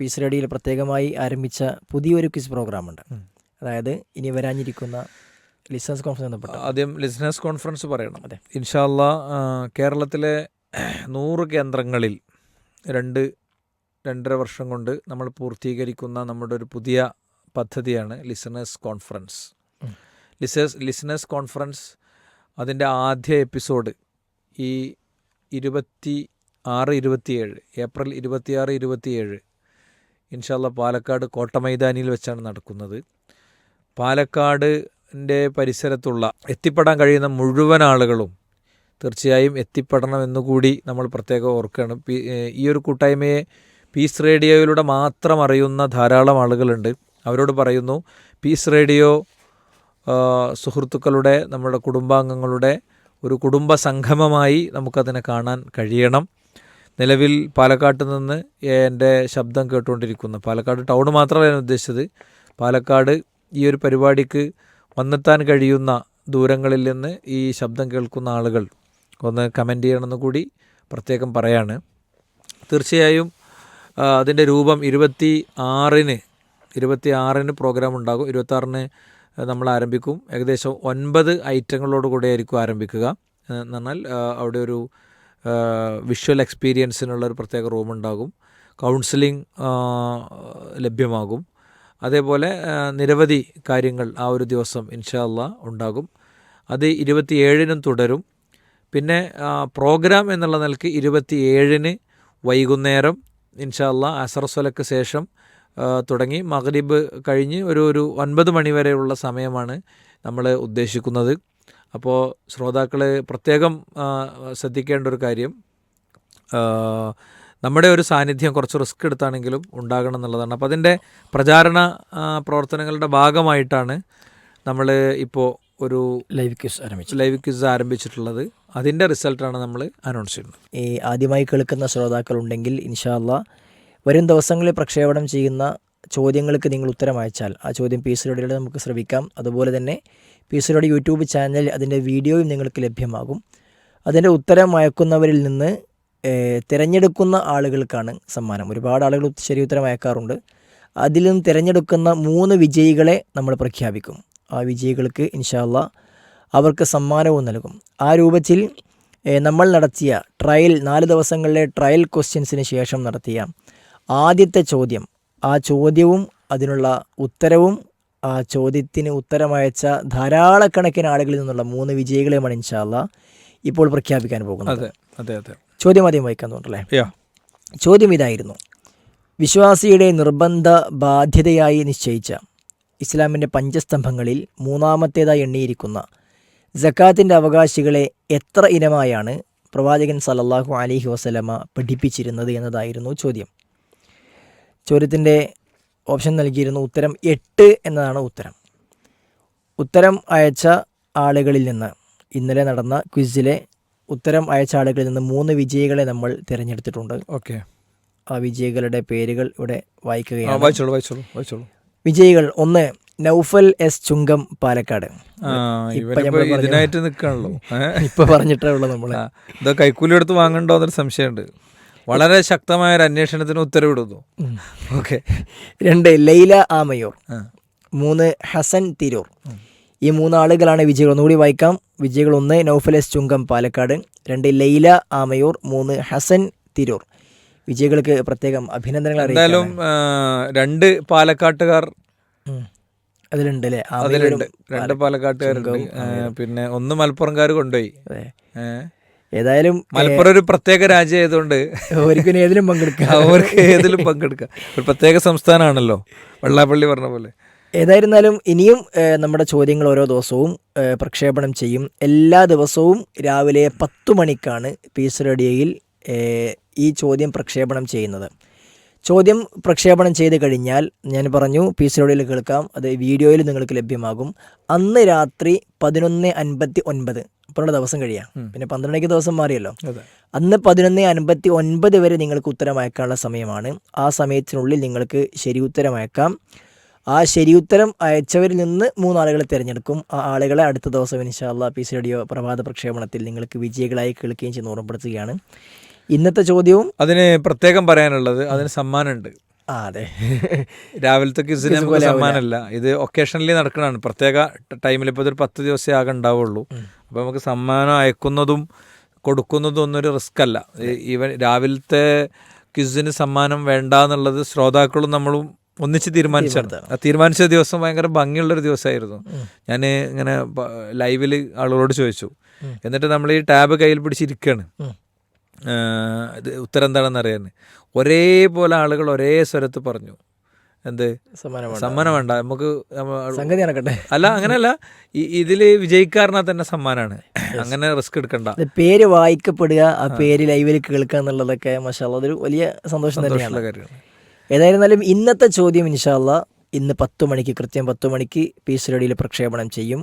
Piece റേഡിയോയിൽ പ്രത്യേകമായി ആരംഭിച്ച പുതിയൊരു ക്വിസ് പ്രോഗ്രാമുണ്ട്. അതായത് ഇനി വരാനിരിക്കുന്ന ലിസണേഴ്സ് കോൺഫറൻസ് ബന്ധപ്പെട്ട ആദ്യം ലിസണേഴ്സ് കോൺഫറൻസ് പറയണം. അതെ. ഇൻഷാല്ല കേരളത്തിലെ നൂറ് കേന്ദ്രങ്ങളിൽ രണ്ട് രണ്ടര വർഷം കൊണ്ട് നമ്മൾ പൂർത്തീകരിക്കുന്ന നമ്മുടെ ഒരു പുതിയ പദ്ധതിയാണ് listeners conference. Listeners listeners conference അതിന്റെ ആദ്യ എപ്പിസോഡ് ഈ ഇരുപത്തി ആറ് ഇരുപത്തിയേഴ് ഏപ്രിൽ ഇരുപത്തിയാറ് ഇരുപത്തിയേഴ് ഇൻഷാല്ല പാലക്കാട് കോട്ടമൈതാനിയിൽ വെച്ചാണ് നടക്കുന്നത്. പാലക്കാടിന്റെ പരിസരത്തുള്ള എത്തിപ്പെടാൻ കഴിയുന്ന മുഴുവൻ ആളുകളും തീർച്ചയായും എത്തിപ്പെടണമെന്ന് കൂടി നമ്മൾ പ്രത്യേകം ഓർക്കുകയാണ്. ഈ ഒരു കൂട്ടായ്മയെ പീസ് റേഡിയോയിലൂടെ മാത്രം അറിയുന്ന ധാരാളം ആളുകളുണ്ട്. അവരോട് പറയുന്നു പീസ് റേഡിയോ സുഹൃത്തുക്കളുടെ നമ്മുടെ കുടുംബാംഗങ്ങളുടെ ഒരു കുടുംബ സംഗമമായി നമുക്കതിനെ കാണാൻ കഴിയണം. നിലവിൽ പാലക്കാട്ട് നിന്ന് എന്റെ ശബ്ദം കേട്ടുകൊണ്ടിരിക്കുന്ന. പാലക്കാട് ടൗൺ മാത്രമല്ല ഞാൻ ഉദ്ദേശിച്ചത്. പാലക്കാട് ഈ ഒരു പരിപാടിക്ക് വന്നെത്താൻ കഴിയുന്ന ദൂരങ്ങളിൽ നിന്ന് ഈ ശബ്ദം കേൾക്കുന്ന ആളുകൾ ഒന്ന് കമന്റ് ചെയ്യണമെന്ന് കൂടി പ്രത്യേകം പറയാണ്. തീർച്ചയായും അതിന്റെ രൂപം ഇരുപത്തി ആറിന് ഇരുപത്തി ആറിന് പ്രോഗ്രാം ഉണ്ടാകും. ഇരുപത്തി ആറിന് നമ്മൾ ആരംഭിക്കും. ഏകദേശം ഒൻപത് ഐറ്റങ്ങളോട് കൂടെ ആയിരിക്കും ആരംഭിക്കുക. എന്ന് പറഞ്ഞാൽ അവിടെ ഒരു വിഷ്വൽ എക്സ്പീരിയൻസിനുള്ള ഒരു പ്രത്യേക റൂം ഉണ്ടാകും. കൗൺസിലിംഗ് ലഭ്യമാകും. അതേപോലെ നിരവധി കാര്യങ്ങൾ ആ ഒരു ദിവസം ഇൻഷാല്ല ഉണ്ടാകും. അത് ഇരുപത്തിയേഴിനും തുടരും. പിന്നെ പ്രോഗ്രാം എന്നുള്ള നിലയ്ക്ക് ഇരുപത്തിയേഴിന് വൈകുന്നേരം ഇൻഷാല്ല അള്ളാ അസറസ്വലക്ക് ശേഷം തുടങ്ങി. മഗ്രിബ് കഴിഞ്ഞ് ഒരു ഒരു ഒൻപത് മണിവരെയുള്ള സമയമാണ് നമ്മൾ ഉദ്ദേശിക്കുന്നത്. അപ്പോൾ ശ്രോതാക്കൾ പ്രത്യേകം ശ്രദ്ധിക്കേണ്ട ഒരു കാര്യം നമ്മുടെ ഒരു സാന്നിധ്യം കുറച്ച് റിസ്ക് എടുത്താണെങ്കിലും ഉണ്ടാകണം എന്നുള്ളതാണ്. അപ്പോൾ അതിന്റെ പ്രചാരണ പ്രവർത്തനങ്ങളുടെ ഭാഗമായിട്ടാണ് നമ്മൾ ഇപ്പോൾ ഒരു ലൈവ് ക്വിസ് ആരംഭിച്ചു ലൈവ് ക്വിസ് ആരംഭിച്ചിട്ടുള്ളത്. അതിന്റെ റിസൾട്ടാണ് നമ്മൾ അനൗൺസ് ചെയ്യുന്നത്. ഈ ആദ്യമായി കേൾക്കുന്ന ശ്രോതാക്കളുണ്ടെങ്കിൽ ഇൻഷാല്ല വരും ദിവസങ്ങളിൽ പ്രക്ഷേപണം ചെയ്യുന്ന ചോദ്യങ്ങൾക്ക് നിങ്ങൾ ഉത്തരം അയച്ചാൽ ആ ചോദ്യം പി റേഡിയോയിൽ നമുക്ക് ശ്രമിക്കാം അതുപോലെ തന്നെ റേഡിയോ യൂട്യൂബ് ചാനൽ അതിന്റെ വീഡിയോയും നിങ്ങൾക്ക് ലഭ്യമാകും. അതിന്റെ ഉത്തരം അയക്കുന്നവരിൽ നിന്ന് തിരഞ്ഞെടുക്കുന്ന ആളുകൾക്കാണ് സമ്മാനം. ഒരുപാട് ആളുകൾ ശരി ഉത്തരം അയക്കാറുണ്ട്. അതിൽ നിന്ന് തിരഞ്ഞെടുക്കുന്ന മൂന്ന് വിജയികളെ നമ്മൾ പ്രഖ്യാപിക്കും. ആ വിജയികൾക്ക് ഇൻഷാല്ല അവർക്ക് സമ്മാനവും നൽകും. ആ രൂപത്തിൽ നമ്മൾ നടത്തിയ ട്രയൽ നാല് ദിവസങ്ങളിലെ ട്രയൽ ക്വസ്റ്റ്യൻസിന് ശേഷം നടത്തിയ ആദ്യത്തെ ചോദ്യം ആ ചോദ്യവും അതിനുള്ള ഉത്തരവും ആ ചോദ്യത്തിന് ഉത്തരമയച്ച ധാരാളക്കണക്കിന് ആളുകളിൽ നിന്നുള്ള മൂന്ന് വിജയികളെയുമാണ് ഇൻഷാല്ല ഇപ്പോൾ പ്രഖ്യാപിക്കാൻ പോകുന്നത്. അതെ അതെ അതെ. ചോദ്യം ആദ്യം വായിക്കാൻ തോന്നല്ലേ ചോദ്യം ഇതായിരുന്നു. വിശ്വാസിയുടെ നിർബന്ധ ബാധ്യതയായി നിശ്ചയിച്ച ഇസ്ലാമിന്റെ പഞ്ചസ്തംഭങ്ങളിൽ മൂന്നാമത്തേതായി എണ്ണിയിരിക്കുന്ന ജക്കാത്തിന്റെ അവകാശികളെ എത്ര ഇനമായാണ് പ്രവാചകൻ സലല്ലാഹു അലൈഹി വസല്ലമ പഠിപ്പിച്ചിരുന്നത് എന്നതായിരുന്നു ചോദ്യം. ചോദ്യത്തിന്റെ ഓപ്ഷൻ നൽകിയിരുന്നു ഉത്തരം എട്ട് എന്നതാണ് ഉത്തരം. ഉത്തരം അയച്ച ആളുകളിൽ നിന്ന് ഇന്നലെ നടന്ന ക്വിസിലെ ഉത്തരം അയച്ച ആളുകളിൽ നിന്ന് മൂന്ന് വിജയികളെ നമ്മൾ തിരഞ്ഞെടുത്തിട്ടുണ്ട്. ഓക്കെ. ആ വിജയികളുടെ പേരുകൾ ഇവിടെ വായിക്കുകയാണ്. വായിച്ചോളൂ വായിച്ചോളൂ വായിച്ചോളൂ. വിജയികൾ ഒന്ന് നൗഫൽ എസ് ചുങ്കം പാലക്കാട്. ഇതിനായിട്ട് നിൽക്കാണല്ലോ ഇപ്പൊ പറഞ്ഞിട്ടേ ഉള്ളൂ നമ്മൾ കൈക്കൂലി എടുത്ത് വാങ്ങണ്ടോ എന്നൊരു സംശയമുണ്ട്. വളരെ ശക്തമായ ഒരു അന്വേഷണത്തിന് ഉത്തരവിടുന്നു. ഓക്കെ. രണ്ട് ലൈല ആമയൂർ മൂന്ന് ഹസൻ തിരൂർ. ഈ മൂന്ന് ആളുകളാണ് വിജയികൾ. ഒന്നുകൂടി വായിക്കാം. വിജയികൾ ഒന്ന് നൌഫലസ് ചുങ്കം പാലക്കാട്. രണ്ട് ലൈല ആമയൂർ മൂന്ന് ഹസൻ തിരൂർ. വിജയികൾക്ക് പ്രത്യേകം അഭിനന്ദനങ്ങൾ എന്തായാലും രണ്ട് പാലക്കാട്ടുകാർ അതിലുണ്ട് അല്ലേ? അതിലുണ്ട്. രണ്ട് പാലക്കാട്ടുകാരുണ്ട്. ചുങ്കം, പിന്നെ ഒന്ന് മലപ്പുറംകാർ കൊണ്ടുപോയി? ഏതായാലും മലപ്പുറം ഒരു പ്രത്യേക രാജ്യമായതുകൊണ്ട് ഒരിക്കലും ഏതിലും പങ്കെടുക്കാം. അവർക്ക് ഏതിലും പങ്കെടുക്കാം. ഒരു പ്രത്യേക സംസ്ഥാനമാണല്ലോ വെള്ളാപ്പള്ളി പറഞ്ഞ പോലെ. ഏതായിരുന്നാലും ഇനിയും നമ്മുടെ ചോദ്യങ്ങൾ ഓരോ ദിവസവും പ്രക്ഷേപണം ചെയ്യും. എല്ലാ ദിവസവും രാവിലെ പത്ത് മണിക്കാണ് പീസ് റേഡിയോയിൽ ഈ ചോദ്യം പ്രക്ഷേപണം ചെയ്യുന്നത്. ചോദ്യം പ്രക്ഷേപണം ചെയ്ത് കഴിഞ്ഞാൽ ഞാൻ പറഞ്ഞു പീസ് റേഡിയോയിൽ കേൾക്കാം. അത് വീഡിയോയിൽ നിങ്ങൾക്ക് ലഭ്യമാകും. അന്ന് രാത്രി പതിനൊന്ന് അൻപത്തി ഒൻപത് അപ്പോഴുള്ള ദിവസം കഴിയാം. പിന്നെ പന്ത്രണ്ടേക്ക് ദിവസം മാറിയല്ലോ. അന്ന് പതിനൊന്ന് അൻപത്തി ഒൻപത് വരെ നിങ്ങൾക്ക് ഉത്തരം അയക്കാനുള്ള സമയമാണ്. ആ സമയത്തിനുള്ളിൽ നിങ്ങൾക്ക് ശരി ഉത്തരം അയക്കാം ആ ശരി ഉത്തരം അയച്ചവരിൽ നിന്ന് മൂന്നാളുകളെ തിരഞ്ഞെടുക്കും. ആ ആളുകളെ അടുത്ത ദിവസം ഇൻഷാല്ല പി സി റേഡിയോ പ്രഭാത പ്രക്ഷേപണത്തിൽ നിങ്ങൾക്ക് വിജയികളായി കേൾക്കുകയും ചെയ്യുന്ന ഓർമ്മപ്പെടുത്തുകയാണ്. ഇന്നത്തെ ചോദ്യവും അതിന് പ്രത്യേകം പറയാനുള്ളത് അതിന് സമ്മാനമുണ്ട്. ആ അതെ. രാവിലത്തെ ക്വിസിന് നമുക്ക്. സമ്മാനമല്ല ഇത് ഒക്കേഷണലി നടക്കണതാണ്. പ്രത്യേക ടൈമിൽ ഇപ്പോൾ ഇതൊരു പത്ത് ദിവസമേ ആകെ ഉണ്ടാവുള്ളൂ അപ്പോൾ നമുക്ക് സമ്മാനം അയക്കുന്നതും കൊടുക്കുന്നതും ഒന്നും ഒരു റിസ്ക് അല്ല. ഈവൻ രാവിലത്തെ ക്വിസിന് സമ്മാനം വേണ്ട എന്നുള്ളത് ശ്രോതാക്കളും നമ്മളും ഒന്നിച്ച് തീരുമാനിച്ചാണ്. ആ തീരുമാനിച്ച ദിവസം ഭയങ്കര ഭംഗിയുള്ളൊരു ദിവസമായിരുന്നു ഞാൻ ഇങ്ങനെ ലൈവിൽ ആളുകളോട് ചോദിച്ചു. എന്നിട്ട് നമ്മൾ ഈ ടാബ് കയ്യിൽ പിടിച്ചിരിക്കുകയാണ് ഇത് ഉത്തരം എന്താണെന്ന് അറിയാൻ ഒരേപോലെ ആളുകൾ ഒരേ സ്വരത്ത് പറഞ്ഞു. എന്ത്? സമ്മാനം വേണ്ട. നമുക്ക് സംഗതി നടക്കട്ടെ അല്ല അങ്ങനെയല്ല. ഇതിൽ വിജയിക്കാരനാ തന്നെ സമ്മാനമാണ് അങ്ങനെ റിസ്ക് എടുക്കണ്ട. പേര് വായിക്കപ്പെടുക ആ പേര് ലൈവിൽ കേൾക്കുക എന്നുള്ളതൊക്കെ മഷാല്ല അതൊരു വലിയ സന്തോഷം തന്നെയാണ്. ഏതായിരുന്നാലും ഇന്നത്തെ ചോദ്യം ഇൻഷാല്ല ഇന്ന് പത്ത് മണിക്ക് കൃത്യം പത്ത് മണിക്ക് പീസ് റേഡിയോയിൽ പ്രക്ഷേപണം ചെയ്യും.